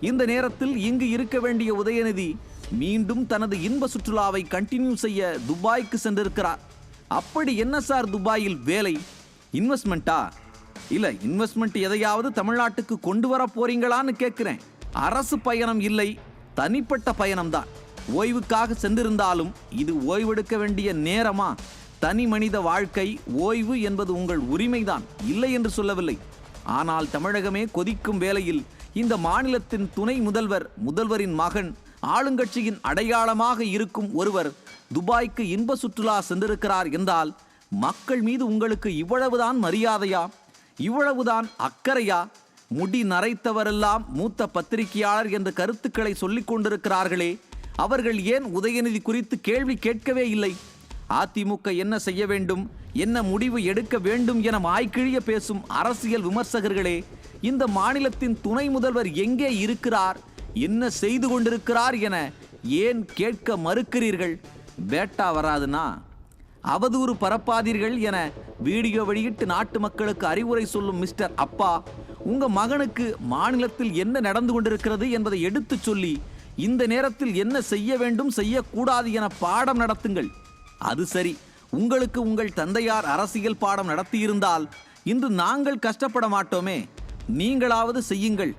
இந்த நேரத்தில் இங்கு இருக்க வேண்டிய உதயநிதி மீண்டும் தனது இன்ப சுற்றுலாவை கண்டினியூ செய்ய துபாய்க்கு சென்றிருக்கிறார். அப்படி என்ன சார் துபாயில் வேலை? இன்வெஸ்ட்மெண்ட்டா இல்லை இன்வெஸ்ட்மெண்ட் எதையாவது தமிழ்நாட்டுக்கு கொண்டு வர போறீங்களான்னு கேட்குறேன் அரசு பயணம் இல்லை தனிப்பட்ட பயணம்தான். ஓய்வுக்காக சென்றிருந்தாலும் இது ஓய்வெடுக்க வேண்டிய நேரமா? தனி மனித வாழ்க்கை ஓய்வு என்பது உங்கள் உரிமைதான் இல்லை என்று சொல்லவில்லை. ஆனால் தமிழகமே கொதிக்கும் வேளையில் இந்த மாநிலத்தின் துணை முதல்வர் முதல்வரின் மகன் ஆளுங்கட்சியின் அடையாளமாக இருக்கும் ஒருவர் துபாய்க்கு இன்ப சுற்றுலா சென்றிருக்கிறார் என்றால் மக்கள் மீது உங்களுக்கு இவ்வளவுதான் மரியாதையா? இவ்வளவுதான் அக்கறையா? முடி நரைத்தவரெல்லாம் மூத்த பத்திரிகையாளர் என்ற கருத்துக்களை சொல்லிக் கொண்டிருக்கிறார்களே அவர்கள் ஏன் உதயநிதி குறித்து கேள்வி கேட்கவே இல்லை? அதிமுக என்ன செய்ய வேண்டும் என்ன முடிவு எடுக்க வேண்டும் என வாய்க்கிழிய பேசும் அரசியல் விமர்சகர்களே இந்த மாநிலத்தின் துணை முதல்வர் எங்கே இருக்கிறார் என்ன செய்து கொண்டிருக்கிறார் என ஏன் கேட்க மறுக்கிறீர்கள்? பேட்டா வராதுனா அவதூறு பரப்பாதீர்கள் என வீடியோ வெளியிட்டு நாட்டு மக்களுக்கு அறிவுரை சொல்லும் மிஸ்டர் அப்பா உங்க மகனுக்கு மாநிலத்தில் என்ன நடந்து கொண்டிருக்கிறது என்பதை எடுத்துச் சொல்லி இந்த நேரத்தில் என்ன செய்ய வேண்டும் செய்யக்கூடாது என பாடம் நடத்துங்கள். அது சரி. உங்களுக்கு உங்கள் தந்தையார் அரசியல் பாடம் நடத்தியிருந்தால் இன்று நாங்கள் கஷ்டப்பட மாட்டோமே. நீங்களாவது செய்யுங்கள்.